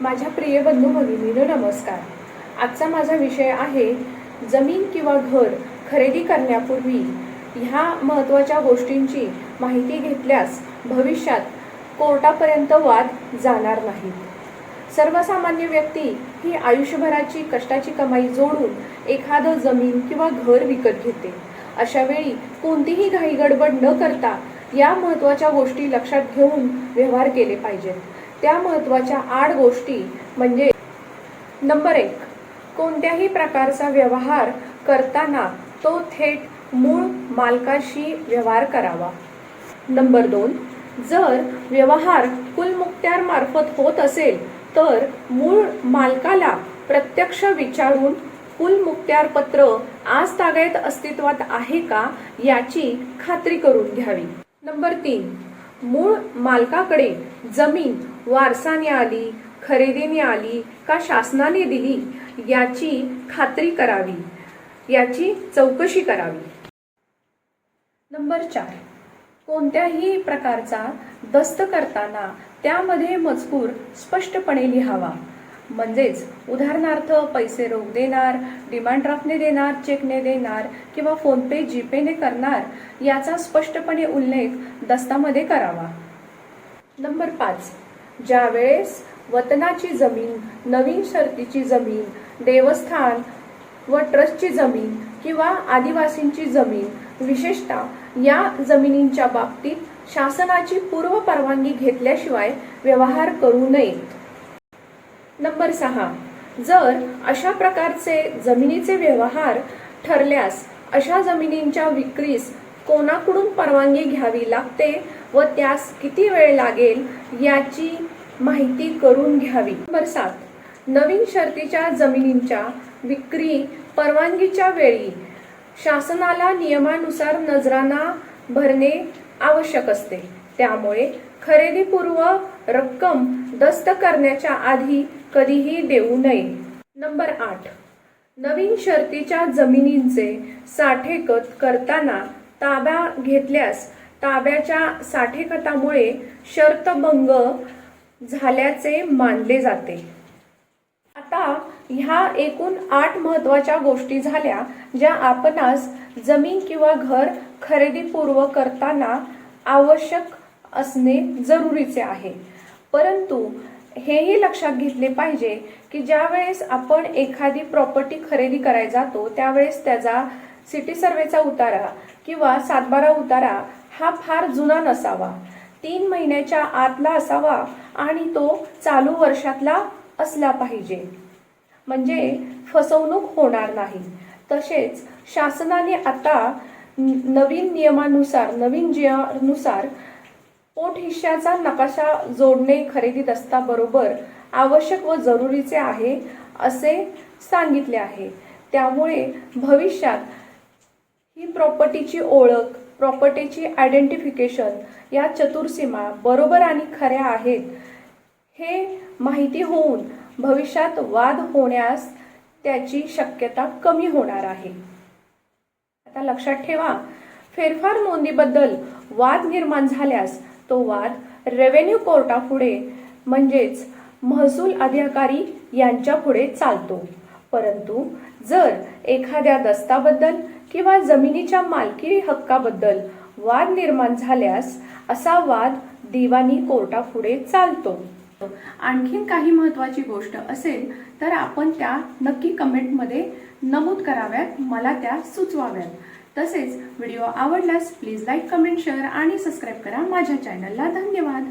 माझ्या प्रिय बंधू भगिनीनो नमस्कार. आजचा माझा विषय आहे जमीन किंवा घर खरेदी करण्यापूर्वी ह्या महत्त्वाच्या गोष्टींची माहिती घेतल्यास भविष्यात कोर्टापर्यंत वाद जाणार नाहीत. सर्वसामान्य व्यक्ती ही आयुष्यभराची कष्टाची कमाई जोडून एखादं जमीन किंवा घर विकत घेते. अशावेळी कोणतीही घाईगडबड न करता या महत्त्वाच्या गोष्टी लक्षात घेऊन व्यवहार केले पाहिजेत. त्या महत्त्वाच्या आठ गोष्टी म्हणजे नंबर एक कोणत्याही प्रकारचा व्यवहार करताना तो थेट मूळ मालकाशी व्यवहार करावा. नंबर दोन जर व्यवहार कुलमुक्त्यारमार्फत होत असेल तर मूळ मालकाला प्रत्यक्ष विचारून कुलमुक्त्यार पत्र आज तागायत अस्तित्वात आहे का याची खात्री करून घ्यावी. नंबर तीन मूळ मालकाकडे जमीन वारसाने आली खरेदीने आली का शासनाने दिली याची खात्री करावी याची चौकशी करावी. नंबर चार. कोणत्याही प्रकारचा दस्त करताना त्यामध्ये मजकूर स्पष्टपणे लिहावा. म्हणजेच उदाहरणार्थ पैसे रोख देणार डिमांड ड्राफ्टने देणार चेकने देणार किंवा फोनपे जीपेने करणार याचा स्पष्टपणे उल्लेख दस्तामध्ये करावा. नंबर पाच. ज्यावेळेस वतनाची जमीन नवीन शर्तीची जमीन देवस्थान व ट्रस्टची जमीन किंवा आदिवासींची जमीन विशेषतः या जमिनींच्या बाबतीत शासनाची पूर्व परवानगी घेतल्याशिवाय व्यवहार करू नयेत नंबर सहा. जर अशा प्रकारचे जमिनीचे व्यवहार ठरल्यास अशा जमिनींच्या विक्रीस कोणाकडून परवानगी घ्यावी लागते व त्यास किती वेळ लागेल याची माहिती करून घ्यावी. नंबर सात. नवीन शर्तीच्या जमिनींच्या विक्री परवानगीच्या वेळी शासनाला नियमानुसार नजराना भरणे आवश्यक असते. त्यामुळे खरेदीपूर्व रक्कम दस्त करण्याच्या आधी कधीही देऊ नये. नंबर आठ. नवीन शर्तीच्या जमिनींचे साठेकत करताना ताब्या घेतल्यास ताब्याच्या साठेखतामुळे शर्तभंग झाल्याचे मानले जाते. आता ह्या एकूण आठ महत्त्वाच्या गोष्टी झाल्या ज्या आपणास जमीन किंवा घर खरेदीपूर्व करताना आवश्यक असणे जरुरीचे आहे. परंतु हेही लक्षात घेतले पाहिजे की ज्यावेळेस आपण एखादी प्रॉपर्टी खरेदी करायला जातो त्यावेळेस त्याचा सिटी सर्वेचा उतारा किंवा सातबारा उतारा हा फार जुना नसावा. तीन महिन्याच्या आतला असावा आणि तो चालू वर्षातला असला पाहिजे. म्हणजे फसवणूक होणार नाही. तसेच शासनाने आता नवीन नियमानुसार नवीन जियानुसार पोट हिश्श्याचा नकाशा जोडणे खरेदी दस्ताबरोबर आवश्यक व जरुरीचे आहे असे सांगितले आहे. त्यामुळे भविष्यात ही प्रॉपर्टीची ओळख प्रॉपर्टीची आयडेंटिफिकेशन या चतुर्सीमा बरोबर आणि खऱ्या आहेत हे माहिती होऊन भविष्यात वाद होण्यास त्याची शक्यता कमी होणार आहे. आता लक्षात ठेवा फेरफार नोंदीबद्दल वाद निर्माण झाल्यास तो वाद रेव्हेन्यू कोर्टापुढे म्हणजेच महसूल अधिकारी यांच्यापुढे चालतो. परंतु जर एखाद्या दस्ताबद्दल किंवा जमिनीच्या मालकी हक्काबद्दल वाद निर्माण झाल्यास असा वाद दिवाणी कोर्टापुढे चालतो. आणखीन काही महत्वाची गोष्ट असेल तर आपण त्या नक्की कमेंटमध्ये नमूद कराव्यात मला त्या सुचवाव्यात. तसेच व्हिडिओ आवडल्यास प्लीज लाईक कमेंट शेअर आणि सबस्क्राईब करा माझ्या चॅनलला. धन्यवाद.